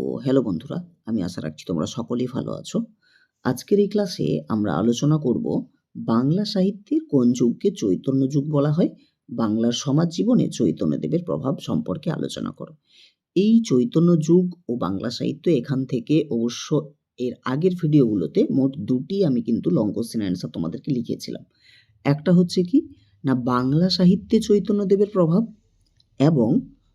তো হ্যালো বন্ধুরা, আমি আশা রাখছি তোমরা সকলেই ভালো আছো। আজকের এই ক্লাসে আমরা আলোচনা করব বাংলা সাহিত্যের কোন যুগকে চৈতন্য যুগ বলা হয়, বাংলার সমাজ জীবনে চৈতন্যদেবের প্রভাব সম্পর্কে আলোচনা করো। এই চৈতন্য যুগ ও বাংলা সাহিত্য এখান থেকে অবশ্য এর আগের ভিডিওগুলোতে মোট দুটি আমি কিন্তু লং কোশ্চেন অ্যান্সার তোমাদেরকে লিখেছিলাম। একটা হচ্ছে কি, না বাংলা সাহিত্যে চৈতন্যদেবের প্রভাব এবং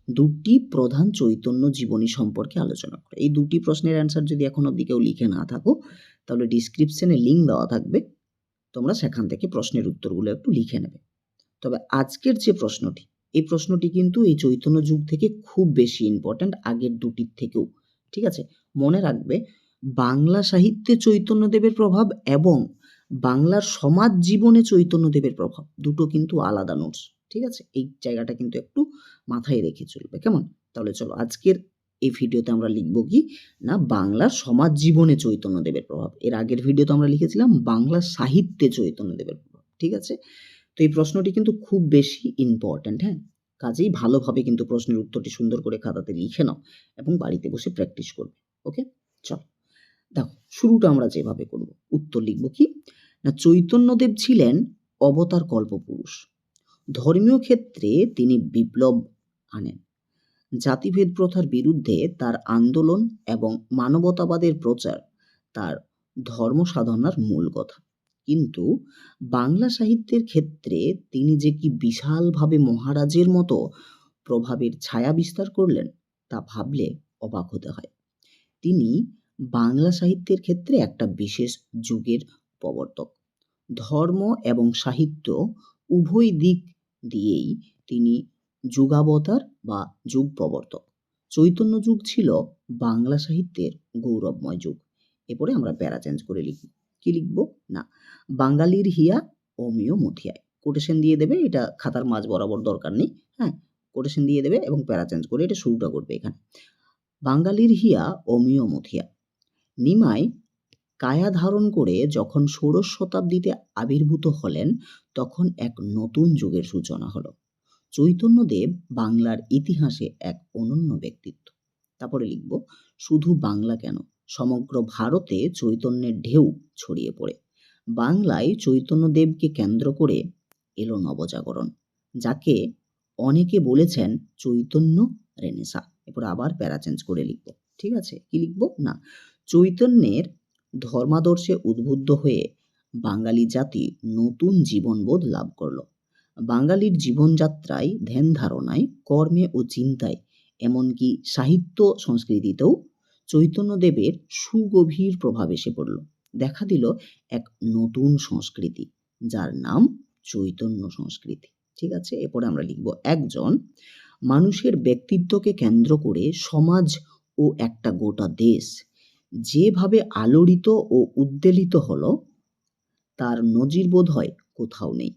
দুটি প্রধান চৈতন্য জীবনী সম্পর্কে আলোচনা করে। এই দুটি প্রশ্নের অ্যান্সার যদি এখন অবধি কেউ লিখে না থাকো, তাহলে ডিসক্রিপশনে লিঙ্ক দেওয়া থাকবে। তোমরা সেখান থেকে প্রশ্নের উত্তরগুলো একটু লিখে নেবে। তবে আজকের যে প্রশ্নটি, এই প্রশ্নটি কিন্তু এই চৈতন্য যুগ থেকে খুব বেশি ইম্পর্ট্যান্ট আগের দুটির থেকেও। ঠিক আছে? মনে রাখবে, বাংলা সাহিত্যে চৈতন্যদেবের প্রভাব এবং বাংলার সমাজ জীবনে চৈতন্যদেবের প্রভাব, দুটো কিন্তু আলাদা নোটস। ঠিক আছে? এই জায়গাটা কিন্তু একটু মাথায় রেখে চলবে, কেমন? তাহলে চলো আজকের এই ভিডিওতে আমরা লিখব কি? না বাংলার সমাজ জীবনে চৈতন্যদেবের প্রভাব। এর আগের ভিডিওতে আমরা লিখেছিলাম বাংলা সাহিত্যে চৈতন্যদেবের প্রভাব, ঠিক আছে? তো এই প্রশ্নটি কিন্তু খুব বেশি ইম্পর্ট্যান্ট হ্যাঁ? কাজেই ভালোভাবে কিন্তু প্রশ্নের উত্তরটি সুন্দর করে খাতাতে লিখে নাও এবং বাড়িতে বসে প্র্যাকটিস করবে ওকে চল, দেখো, শুরুটা আমরা যেভাবে করব, উত্তর লিখব কি? না চৈতন্যদেব ছিলেন অবতার কল্পপুরুষ। ধর্মীয় ক্ষেত্রে তিনি বিপ্লব আনেন। জাতিভেদ প্রথার বিরুদ্ধে তার আন্দোলন এবং মানবতাবাদের প্রচার তার ধর্ম সাধনার মূল কথা। কিন্তু বাংলা সাহিত্যের ক্ষেত্রে তিনি যে কি বিশালভাবে মহারাজের মতো প্রভাবের ছায়া বিস্তার করলেন, তা ভাবলে অবাক হতে হয়। তিনি বাংলা সাহিত্যের ক্ষেত্রে একটা বিশেষ যুগের প্রবর্তক। ধর্ম এবং সাহিত্য উভয় দিক দিয়েই তিনি যুগাবতার বা যুগ প্রবর্তক চৈতন্য যুগ ছিল বাংলা সাহিত্যের গৌরবময় যুগ। এরপরে আমরা প্যারা চেঞ্জ করে লিখব কি লিখব? না, বাঙালির হিয়া অমিয় মথিয়ায়। কোটেশন দিয়ে দেবে, এটা খাতার মাঝ বরাবর দরকার নেই হ্যাঁ? কোটেশন দিয়ে দেবে এবং প্যারা চেঞ্জ করে এটা শুরুটা করবে এখানে। বাঙালির হিয়া অমিয় মথিয়া। নিমাই কায়া ধারণ করে যখন ষোড়শ শতাব্দীতে আবির্ভূত হলেন, তখন এক নতুন যুগের সূচনা হলো। চৈতন্যদেব বাংলার ইতিহাসে এক অনন্য ব্যক্তিত্ব। তারপরে লিখব, শুধু বাংলা কেন? সমগ্র ভারতে চৈতন্যের ঢেউ ছড়িয়ে পড়ে। বাংলায় চৈতন্যদেবকে কেন্দ্র করে এলো নবজাগরণ, যাকে অনেকে বলেছেন চৈতন্য রেনেসা। এরপর আবার প্যারা চেঞ্জ করে লিখব। ঠিক আছে? কি লিখব? না, চৈতন্যের ধর্মাদর্শে উদ্বুদ্ধ হয়ে বাঙালি জাতি নতুন জীবনবোধ লাভ করল। বাঙালির জীবনযাত্রায় ধ্যান ধারণায়, কর্মে ও চিন্তায়, এমনকি সাহিত্য সংস্কৃতিতেও চৈতন্যদেবের সুগভীর প্রভাব এসে পড়ল। দেখা দিল এক নতুন সংস্কৃতি, যার নাম চৈতন্য সংস্কৃতি। ঠিক আছে? এরপরে আমরা লিখব, একজন মানুষের ব্যক্তিত্বকে কেন্দ্র করে সমাজ ও একটা গোটা দেশ যেভাবে আলোড়িত ও উদ্বেলিত হলো, তার নজির বোধ হয় কোথাও নেই।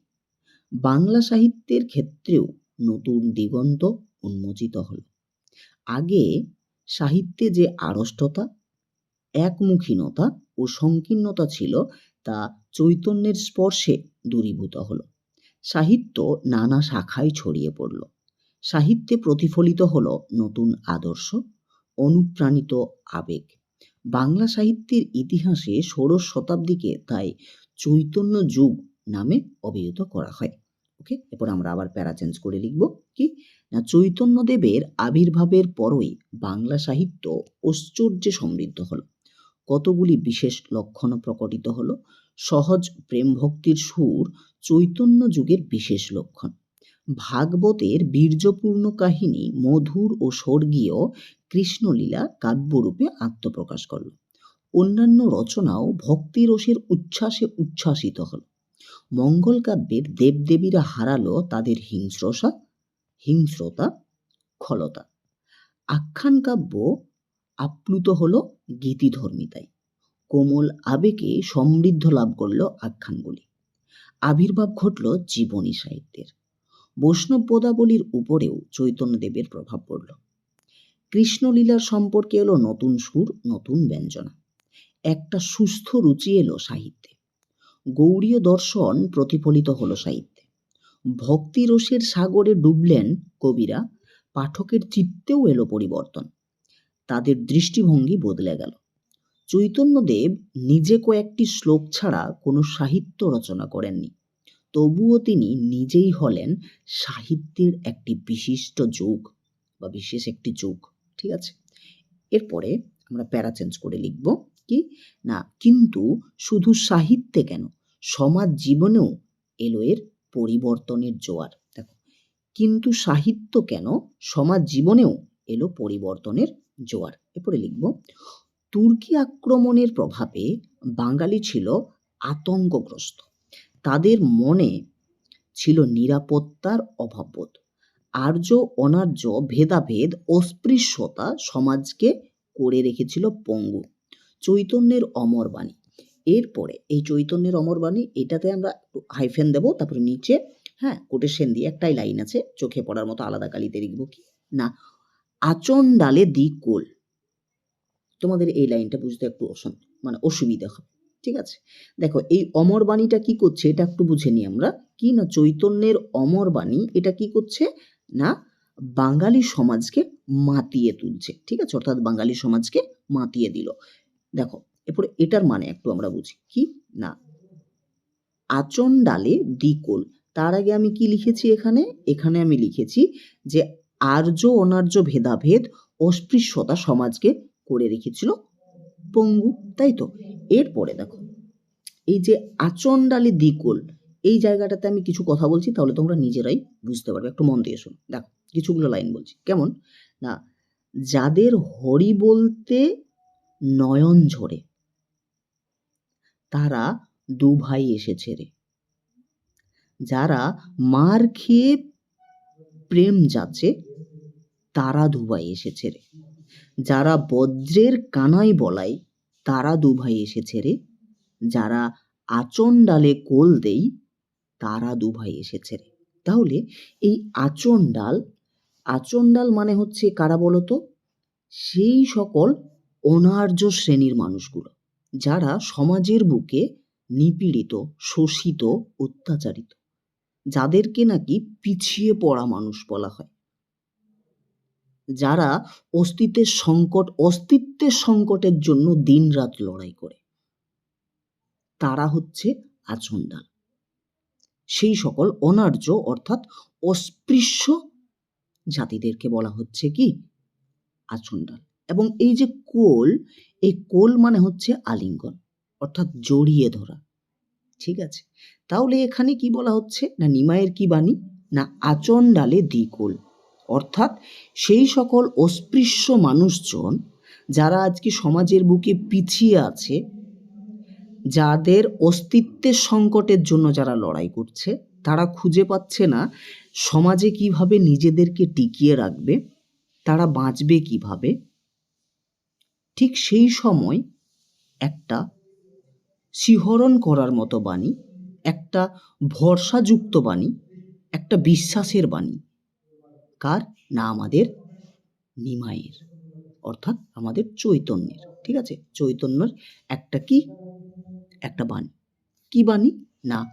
বাংলা সাহিত্যের ক্ষেত্রেও নতুন দিগন্ত উন্মোচিত হল। আগে সাহিত্যে যে আড়ষ্টতা, একমুখীনতা ও সংকীর্ণতা ছিল, তা চৈতন্যের স্পর্শে দূরীভূত হলো। সাহিত্য নানা শাখায় ছড়িয়ে পড়ল। সাহিত্যে প্রতিফলিত হলো নতুন আদর্শ, অনুপ্রাণিত আবেগ। বাংলা সাহিত্যের ইতিহাসে ষোড়শ শতাব্দীকে তাই চৈতন্য যুগ নামে অভিহিত করা হয়। ওকে এরপর আমরা আবার প্যারা চেঞ্জ করে লিখব কি? না, চৈতন্যদেবের আবির্ভাবের পরই বাংলা সাহিত্য ঐশ্বর্যে সমৃদ্ধ হলো। কতগুলি বিশেষ লক্ষণ প্রকটিত হলো? সহজ প্রেম ভক্তির সুর চৈতন্য যুগের বিশেষ লক্ষণ। ভাগবতের বীর্যপূর্ণ কাহিনী মধুর ও স্বর্গীয় কৃষ্ণলীলা কাব্যরূপে আত্মপ্রকাশ করল। অন্যান্য রচনাও ভক্তিরসের উচ্ছ্বাসে উচ্ছ্বাসিত হল। মঙ্গল কাব্যের দেবদেবীরা হারালো তাদের হিংস্রসা, হিংস্রতা খলতা আখ্যান কাব্য আপ্লুত হল গীতিধর্মিতায়। কোমল আবেগে সমৃদ্ধ লাভ করল আখ্যানগুলি। আবির্ভাব ঘটল জীবনী সাহিত্যের। বৈষ্ণব পদাবলীর উপরেও চৈতন্যদেবের প্রভাব পড়ল। কৃষ্ণলীলার সম্পর্কে এলো নতুন সুর, নতুন ব্যঞ্জনা। একটা সুস্থ রুচি এলো সাহিত্যে। গৌড়ীয় দর্শন প্রতিফলিত হলো সাহিত্যে। ভক্তিরসের সাগরে ডুবলেন কবিরা, পাঠকের চিত্তেও এলো পরিবর্তন। তাদের দৃষ্টিভঙ্গি বদলে গেল। চৈতন্যদেব নিজে কয়েকটি শ্লোক ছাড়া কোনো সাহিত্য রচনা করেননি। তবুও তিনি নিজেই হলেন সাহিত্যের একটি বিশিষ্ট যুগ বা বিশেষ একটি যুগ, ঠিক আছে? এরপরে আমরা প্যারা চেঞ্জ করে লিখব কি? না, কিন্তু শুধু সাহিত্যে কেন, সমাজ জীবনেও এলো এর পরিবর্তনের জোয়ার, দেখো। কিন্তু সাহিত্য কেন, সমাজ জীবনেও এলো পরিবর্তনের জোয়ার। এরপরে লিখব, তুর্কি আক্রমণের প্রভাবে বাঙালি ছিল আতঙ্কগ্রস্ত। তাদের মনে ছিল নিরাপত্তার অভাববোধ। আর্য, অনার্য, ভেদাভেদ, অস্পৃশ্যতা সমাজকে করে রেখেছিল পঙ্গু। চৈতন্যের অমর বাণী। এরপরে এই চৈতন্যের অমর বাণী, এটাতে আমরা হাইফেন দেব, তারপরে নিচে হ্যাঁ কোটেশন দিয়ে একটাই লাইন আছে, চোখে পড়ার মতো আলাদা কালিতে লিখব কি? না, আচন ডালে কোল তোমাদের এই লাইনটা বুঝতে একটু অসন মানে অসুবিধা হবে। ঠিক আছে? দেখো, এই অমর বাণীটা কি করছে? এটা একটু বুঝে নিই আমরা। কি না চৈতন্যের অমর বাণী? এটা কি করছে? না, বাঙালি সমাজকে মাতিয়ে তুলছে। ঠিক আছে? অর্থাৎ বাঙালি সমাজকে মাতিয়ে দিল। দেখো, এরপরে এটার মানে একটু আমরা বুঝি। কি? না। আচন ডালে দ্বিকোল। তার আগে আমি কি লিখেছি এখানে? এখানে আমি লিখেছি যে আর্য অনার্য ভেদাভেদ অস্পৃশ্যতা সমাজকে করে রেখেছিল পঙ্গু। তাই তো? এরপরে দেখো, এই যে আচন্ডালে দ্বিকোল, এই জায়গাটাতে আমি কিছু কথা বলছি, তাহলে তোমরা নিজেরাই বুঝতে পারবে। একটু মন দিয়ে শোনো। দেখো, কিছুগুলো লাইন বলছি। কেমন? না, যাদের হরি বলতে নয়ন ঝরে, তারা দু ভাই এসেছে রে। যারা মার খেয়ে প্রেম যাচ্ছে, তারা দুভাই এসেছে রে। যারা বজ্রের কানাই বলাই তারা দুভাই এসেছে রে। যারা আচন ডালে কোল দেই, তারা দুভাই এসেছে রে। তাহলে এই আচন ডাল আচন ডাল মানে হচ্ছে কারা বলতো সেই সকল অনার্য শ্রেণির মানুষগুলো, যারা সমাজের বুকে নিপীড়িত, শোষিত, অত্যাচারিত, যাদেরকে নাকি পিছিয়ে পড়া মানুষ বলা হয়। যারা অস্তিত্বের সংকট, অস্তিত্বের সংকটের জন্য দিনরাত লড়াই করে। তারা হচ্ছে আচন্ডাল সেই সকল অনার্য অর্থাৎ অস্পৃশ্য জাতিদেরকে বলা হচ্ছে কি? আচন্ডাল এবং এই যে কোল, এই কোল মানে হচ্ছে আলিঙ্গন, অর্থাৎ জড়িয়ে ধরা। ঠিক আছে? তাহলে এখানে কি বলা হচ্ছে? না নিমায়ের কি বাণী? না আচন্ডালে দ্বিকোল। অর্থাৎ সেই সকল অস্পৃশ্য মানুষজন যারা আজকে সমাজের বুকে পিছিয়ে আছে, যাদের অস্তিত্বের সংকটের জন্য যারা লড়াই করছে, তারা খুঁজে পাচ্ছে না সমাজে কীভাবে নিজেদেরকে টিকিয়ে রাখবে, তারা বাঁচবে কীভাবে। ঠিক সেই সময় একটা শিহরণ করার মতো বাণী, একটা ভরসাযুক্ত বাণী, একটা বিশ্বাসের বাণী কার? না আমাদের নিমাইয়ের, অর্থাৎ আমাদের চৈতন্যের। ঠিক আছে? চৈতন্যের একটা কি? একটা বাণী। কি বাণী? না।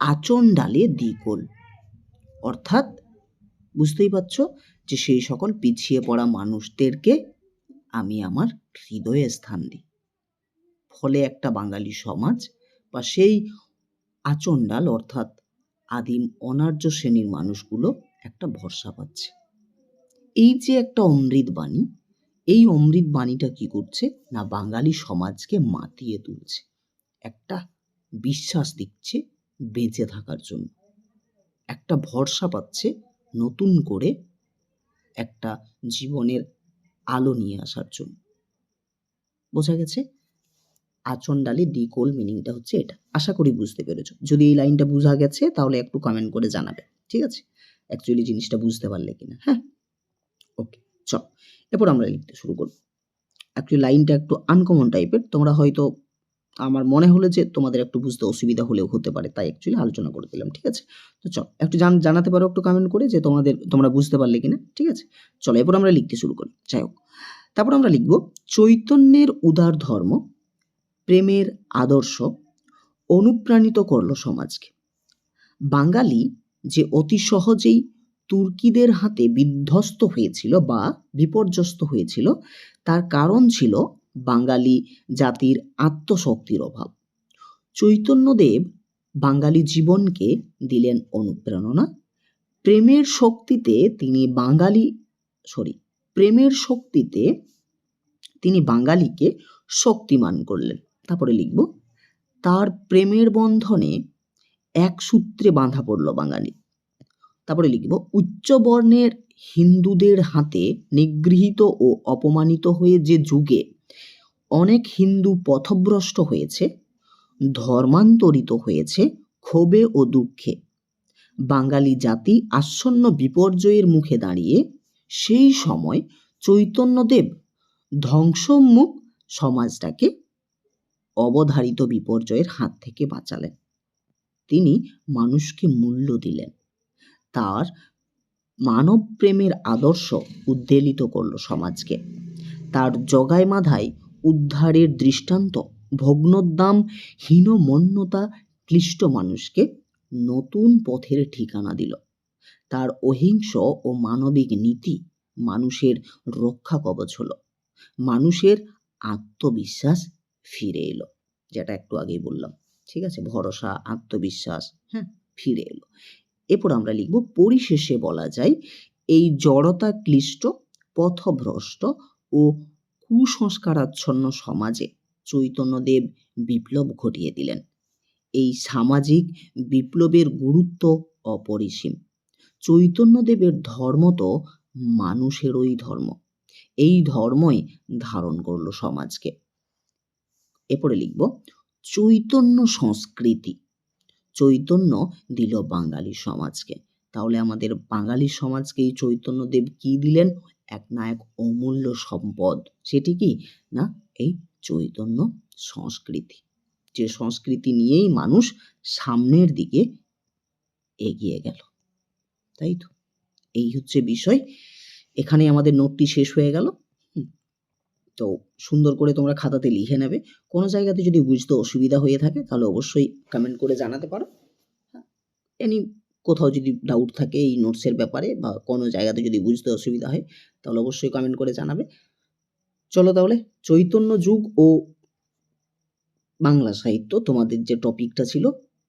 আচন ডালে দ্বিকোল। অর্থাৎ বুঝতেই পারছ যে সেই সকল পিছিয়ে পড়া মানুষদেরকে আমি আমার হৃদয়ে স্থান দিই। ফলে একটা বাঙালি সমাজ বা সেই আচণ্ডাল, অর্থাৎ আদিম অনার্য শ্রেণির মানুষগুলো একটা ভরসা পাচ্ছে। এই যে একটা অমৃত বাণী, এই অমৃত বাণীটা কি করছে? না বাঙালি সমাজকে মাতিয়ে তুলছে। একটা বিশ্বাস দিচ্ছে বেঁচে থাকার জন্য। একটা ভরসা পাচ্ছে নতুন করে একটা জীবনের আলো নিয়ে আসার জন্য। বোঝা গেছে? আচন্ডালে ডিকোল মিনিংটা হচ্ছে এটা। আশা করি বুঝতে পেরেছ। যদি এই লাইনটা বোঝা গেছে, তাহলে একটু কমেন্ট করে জানাবে। ঠিক আছে? অ্যাকচুয়ালি জিনিসটা বুঝতে পারলে কিনা হ্যাঁ? ওকে চল এরপর আমরা লিখতে শুরু করব। অ্যাকচুয়ালি লাইনটা একটু আনকমন টাইপের তোমরা হয়তো আমার মনে হলো যে তোমাদের একটু বুঝতে অসুবিধা হলেও হতে পারে, তাই অ্যাকচুয়ালি আলোচনা করে দিলাম। ঠিক আছে? তো চল একটু জান জানাতে পারো, একটু কমেন্ট করে যে তোমাদের, তোমরা বুঝতে পারলে কিনা। ঠিক আছে? চলো, এরপর আমরা লিখতে শুরু করি। যাই হোক, তারপর আমরা লিখব, চৈতন্যের উদার ধর্ম প্রেমের আদর্শ অনুপ্রাণিত করল সমাজকে। বাঙালি যে অতি সহজেই তুর্কিদের হাতে বিধ্বস্ত হয়েছিল বা বিপর্যস্ত হয়েছিল, তার কারণ ছিল বাঙালি জাতির আত্মশক্তির অভাব। চৈতন্যদেব বাঙালি জীবনকে দিলেন অনুপ্রেরণা। প্রেমের শক্তিতে তিনি বাঙালি, সরি, প্রেমের শক্তিতে তিনি বাঙালিকে শক্তিমান করলেন। তারপরে লিখব, তার প্রেমের বন্ধনে এক সূত্রে বাঁধা পড়ল বাঙালি। তারপরে লিখব উচ্চবর্ণের হিন্দুদের হাতে নিগৃহীত ও অপমানিত হয়ে যে যুগে অনেক হিন্দু পথভ্রষ্ট হয়েছে, ধর্মান্তরিত হয়েছে ক্ষোভে ও দুঃখে। বাঙালি জাতি আসন্ন বিপর্যয়ের মুখে দাঁড়িয়ে সেই সময় চৈতন্যদেব ধ্বংসমুখ সমাজটাকে অবধারিত বিপর্যয়ের হাত থেকে বাঁচালেন। তিনি মানুষকে মূল্য দিলেন। তার মানব প্রেমের আদর্শ উদ্বেলিত করল সমাজকে। তার জগায় মাধায় উদ্ধারের দৃষ্টান্ত ভগ্নোদ্দাম হীনমন্যতা ক্লিষ্ট মানুষকে নতুন পথের ঠিকানা দিল। তার অহিংস ও মানবিক নীতি মানুষের রক্ষা কবচ হলো। মানুষের আত্মবিশ্বাস ফিরে এলো। যেটা একটু আগেই বললাম, ঠিক আছে? ভরসা, আত্মবিশ্বাস হ্যাঁ ফিরে এলো। এরপর আমরা লিখব, পরিশেষে বলা যায়, এই জড়তা ক্লিষ্ট পথভ্রষ্ট ও কুসংস্কারাচ্ছন্ন সমাজে চৈতন্যদেব বিপ্লব ঘটিয়ে দিলেন। এই সামাজিক বিপ্লবের গুরুত্ব অপরিসীম। চৈতন্যদেবের ধর্ম তো মানুষেরই ধর্ম। এই ধর্মই ধারণ করল সমাজকে। এরপরে লিখব, চৈতন্য সংস্কৃতি। চৈতন্য দিল বাঙালি সমাজকে। তাহলে আমাদের বাঙালি সমাজকে এই চৈতন্যদেব কি দিলেন? এক না এক অমূল্য সম্পদ। সেটি কি? না, এই চৈতন্য সংস্কৃতি। যে সংস্কৃতি নিয়েই মানুষ সামনের দিকে এগিয়ে গেল। তাই তো? এই হচ্ছে বিষয়। এখানে আমাদের নোটটি শেষ হয়ে গেল। তো সুন্দর করে তোমরা খাতাতে লিখে নেবে। কোনো জায়গাতে যদি বুঝতে অসুবিধা হয়ে থাকে, তাহলে অবশ্যই কমেন্ট করে জানাতে পারো। এনি কোথাও যদি ডাউট থাকে এই নোটসের ব্যাপারে বা কোনো জায়গাতে যদি বুঝতে অসুবিধা হয়, তাহলে অবশ্যই কমেন্ট করে জানাবে। চলো তাহলে, চৈতন্য যুগ ও বাংলা সাহিত্য, তোমাদের যে টপিকটা ছিল,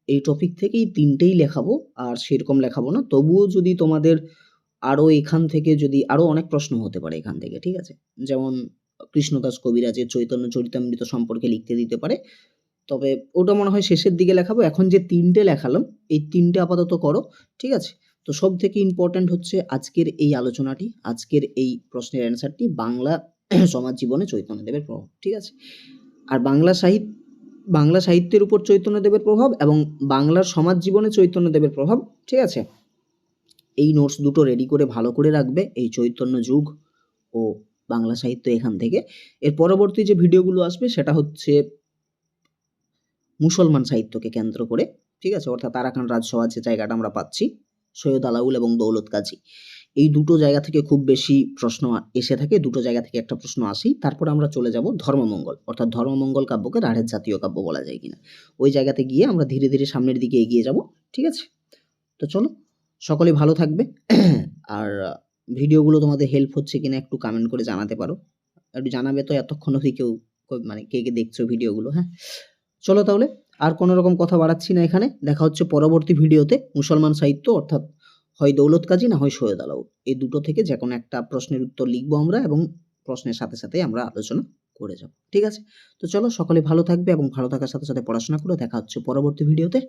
এই টপিক থেকেই তিনটেই লেখাবো, আর সেরকম লেখাবো না। তবুও যদি তোমাদের আরও এখান থেকে যদি আরও অনেক প্রশ্ন হতে পারে এখান থেকে, ঠিক আছে? যেমন কৃষ্ণদাস কবিরাজের চৈতন্য চরিতামৃত সম্পর্কে লিখতে দিতে পারে। তবে ওটা মনে হয় শেষের দিকে লেখাবো। এখন যে তিনটে লেখালাম, এই তিনটে আপাতত করো, ঠিক আছে? তো সব থেকে ইম্পর্ট্যান্ট হচ্ছে আজকের এই আলোচনাটি, আজকের এই প্রশ্নের অ্যান্সারটি বাংলা সমাজ জীবনে চৈতন্যদেবের প্রভাব, ঠিক আছে? আর বাংলা সাহিত্য বাংলা সাহিত্যের উপর চৈতন্যদেবের প্রভাব এবং বাংলার সমাজ জীবনে চৈতন্যদেবের প্রভাব, ঠিক আছে? এই নোটস দুটো রেডি করে ভালো করে রাখবে এই চৈতন্য যুগ ও বাংলা সাহিত্য এখান থেকে। এর পরবর্তী যে ভিডিওগুলো আসবে, সেটা হচ্ছে মুসলমান সাহিত্যকে কেন্দ্র করে, ঠিক আছে? অর্থাৎ আরাকান রাজসভা যে জায়গাটা আমরা পাচ্ছি, সৈয়দ আলাউল এবং দৌলত কাজী। এই দুটো জায়গা থেকে খুব বেশি প্রশ্ন এসে থাকে, দুটো জায়গা থেকে একটা প্রশ্ন আসেই। তারপর আমরা চলে যাব ধর্মমঙ্গল, অর্থাৎ ধর্মমঙ্গল কাব্যকে রাঢ়ের জাতীয় কাব্য বলা যায় কিনা। ওই জায়গাতে গিয়ে আমরা ধীরে ধীরে সামনের দিকে এগিয়ে যাব, ঠিক আছে? তো চলো, সকলে ভালো থাকবে। আর ভিডিওগুলো তোমাদের হেল্প হচ্ছে কিনা একটু কমেন্ট করে জানাতে পারো। একটু জানাবে তো এতক্ষণ অবধি কেউ মানে কে কে দেখছ ভিডিওগুলো হ্যাঁ? চলো তাহলে, আর কোনো রকম কথা বাড়াচ্ছি না এখানে। দেখা হচ্ছে পরবর্তী ভিডিওতে মুসলমান সাহিত্য অর্থাৎ হয় দৌলত কাজী না হয় সৈয়দ আলাউ এই দুটো থেকে যে কোনো একটা প্রশ্নের উত্তর লিখব আমরা এবং প্রশ্নের সাথে সাথে আমরা আলোচনা করে যাব। ঠিক আছে? তো চলো, সকলে ভালো থাকবে এবং ভালো থাকার সাথে সাথে পড়াশোনা করে। দেখা হচ্ছে পরবর্তী ভিডিওতে